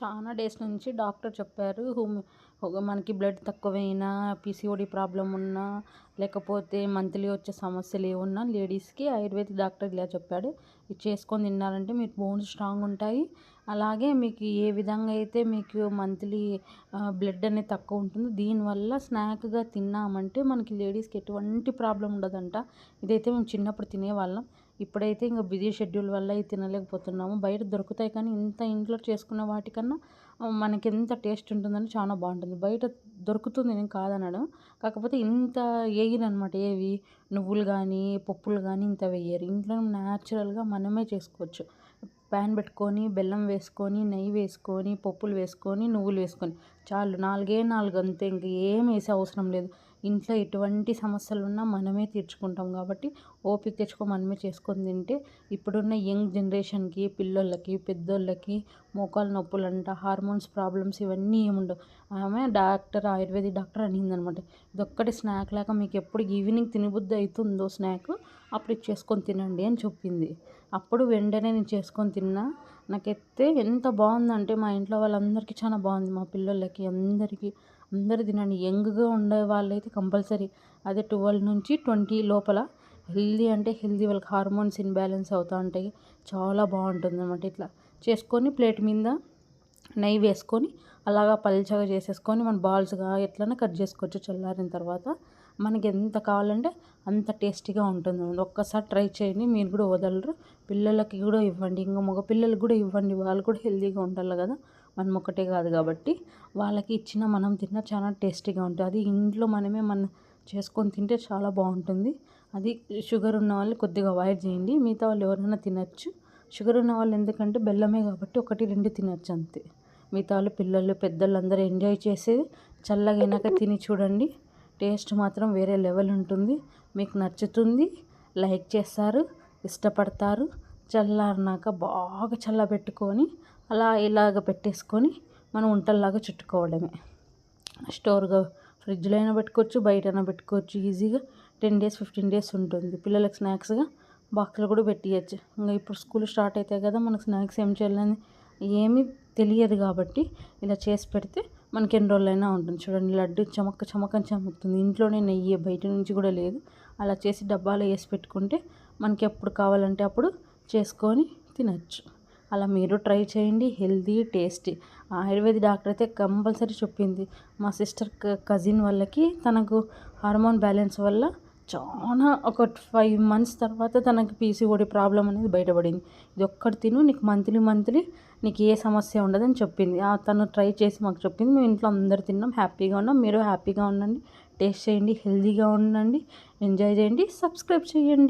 చాలా డేస్ నుంచి డాక్టర్ చెప్పారు మనకి బ్లడ్ తక్కువైనా పీసీఓడి ప్రాబ్లం ఉన్నా లేకపోతే మంత్లీ వచ్చే సమస్యలు ఏమున్నా లేడీస్కి ఆయుర్వేదిక్ డాక్టర్ ఇలా చెప్పాడు. ఇది చేసుకొని తిన్నారంటే మీకు బోన్స్ స్ట్రాంగ్ ఉంటాయి. అలాగే మీకు ఏ విధంగా అయితే మీకు మంత్లీ బ్లడ్ అనేది తక్కువ ఉంటుందో దీనివల్ల స్నాక్గా తిన్నామంటే మనకి లేడీస్కి ఎటువంటి ప్రాబ్లం ఉండదంట. ఇదైతే మేము చిన్నప్పుడు తినేవాళ్ళం. ఇప్పుడైతే ఇంకా బిజీ షెడ్యూల్ వల్ల తినలేకపోతున్నాము. బయట దొరుకుతాయి కానీ ఇంత ఇంట్లో చేసుకున్న వాటికన్నా మనకి ఎంత టేస్ట్ ఉంటుందని చాలా బాగుంటుంది. బయట దొరుకుతుంది నేను కాదనడం. కాకపోతే ఇంత వేయరనమాట ఏవి? నువ్వులు కానీ పప్పులు కానీ ఇంత వేయరు ఇంట్లో న్యాచురల్గా మనమే చేసుకోవచ్చు. ప్యాన్ పెట్టుకొని బెల్లం వేసుకొని నెయ్యి వేసుకొని పప్పులు వేసుకొని నువ్వులు వేసుకొని చాలు. నాలుగే నాలుగు అంతే. ఇంక ఏం వేసే అవసరం లేదు. ఇంట్లో ఎటువంటి సమస్యలు ఉన్నా మనమే తీర్చుకుంటాం కాబట్టి ఓపిక తెచ్చుకో మనమే చేసుకొని తింటే ఇప్పుడున్న యంగ్ జనరేషన్కి పిల్లోళ్ళకి పెద్దోళ్ళకి మోకాలు నొప్పులంట హార్మోన్స్ ప్రాబ్లమ్స్ ఇవన్నీ ఏముండవు. ఆమె డాక్టర్ ఆయుర్వేదిక్ డాక్టర్ అనిందనమాట. ఇదొక్కటి స్నాక్ లాగా మీకు ఎప్పుడు ఈవినింగ్ తినబుద్ధి అవుతుందో స్నాక్ అప్పుడు చేసుకొని తినండి అని చెప్పింది. అప్పుడు వెంటనే నేను చేసుకొని తిన్నా. నాకైతే ఎంత బాగుందంటే మా ఇంట్లో వాళ్ళందరికీ చాలా బాగుంది. మా పిల్లలకి అందరికీ అందరు తినండి. యంగ్గా ఉండే వాళ్ళైతే కంపల్సరీ. అదే ట్వెల్వ్ నుంచి ట్వంటీ లోపల హెల్దీ అంటే హెల్దీ వాళ్ళకి హార్మోన్స్ ఇన్బ్యాలెన్స్ అవుతూ ఉంటాయి చాలా బాగుంటుంది అనమాట ఇట్లా. చేసుకొని ప్లేట్ మీద నెయ్యి వేసుకొని అలాగా పల్చగా చేసేసుకొని మన బాల్స్గా ఎట్లైనా కట్ చేసుకోవచ్చు చల్లారిన తర్వాత. మనకి ఎంత కావాలంటే అంత టేస్టీగా ఉంటుంది. ఒక్కసారి ట్రై చేయండి. మీరు కూడా వదలరు. పిల్లలకి కూడా ఇవ్వండి. ఇంకా మగ పిల్లలకి కూడా ఇవ్వండి. వాళ్ళు కూడా హెల్తీగా ఉండాలి కదా. మనం ఒకటే కాదు కాబట్టి. వాళ్ళకి ఇచ్చిన మనం తిన్న చాలా టేస్టీగా ఉంటుంది. అది ఇంట్లో మనమే మన చేసుకొని తింటే చాలా బాగుంటుంది. అది షుగర్ ఉన్న వాళ్ళు కొద్దిగా అవాయిడ్ చేయండి. మిగతా వాళ్ళు ఎవరైనా తినచ్చు. షుగర్ ఉన్న వాళ్ళు ఎందుకంటే బెల్లమే కాబట్టి ఒకటి రెండు తినచ్చు అంతే. మిగతా వాళ్ళు పిల్లలు పెద్దలు అందరూ ఎంజాయ్ చేసేది. చల్లగా తిని చూడండి. టేస్ట్ మాత్రం వేరే లెవెల్ ఉంటుంది. మీకు నచ్చుతుంది. లైక్ చేస్తారు. ఇష్టపడతారు. చల్లారినాక బాగా చల్లబెట్టుకొని అలా ఇలాగ పెట్టేసుకొని మనం వంటల్లాగా చుట్టుకోవడమే. స్టోర్గా ఫ్రిడ్జ్లో అయినా పెట్టుకోవచ్చు బయటైనా పెట్టుకోవచ్చు. ఈజీగా టెన్ డేస్ ఫిఫ్టీన్ డేస్ ఉంటుంది. పిల్లలకు స్నాక్స్గా బాక్స్లో కూడా పెట్టియచ్చు. ఇంకా ఇప్పుడు స్కూల్ స్టార్ట్ అవుతాయి కదా మనకు స్నాక్స్ ఏం చేయాలని ఏమీ తెలియదు కాబట్టి ఇలా చేసి పెడితే మనకి ఎన్ని రోజులైనా ఉంటుంది. చూడండి లడ్డు చమక్క చమకని చమకుతుంది. ఇంట్లోనే నెయ్యి బయట నుంచి కూడా లేదు. అలా చేసి డబ్బాలో వేసి పెట్టుకుంటే మనకి ఎప్పుడు కావాలంటే అప్పుడు చేసుకొని తినచ్చు. అలా మీరు ట్రై చేయండి. Healthy tasty. ఆయుర్వేద డాక్టర్ అయితే కంపల్సరీ చెప్పింది. మా సిస్టర్ కజిన్ వాళ్ళకి తనకు హార్మోన్ బ్యాలెన్స్ వల్ల చాలా ఒక ఫైవ్ మంత్స్ తర్వాత తనకి పీసీఓడి ప్రాబ్లం అనేది బయటపడింది. ఇది ఒక్కటి తిను నీకు మంత్లీ మంత్లీ నీకు ఏ సమస్య ఉండదని చెప్పింది. తను ట్రై చేసి మాకు చెప్పింది మేము ఇంట్లో అందరు తిన్నాం హ్యాపీగా ఉన్నాం మీరు హ్యాపీగా ఉండండి టేస్ట్ చేయండి హెల్దీగా ఉండండి ఎంజాయ్ చేయండి సబ్స్క్రైబ్ చేయండి.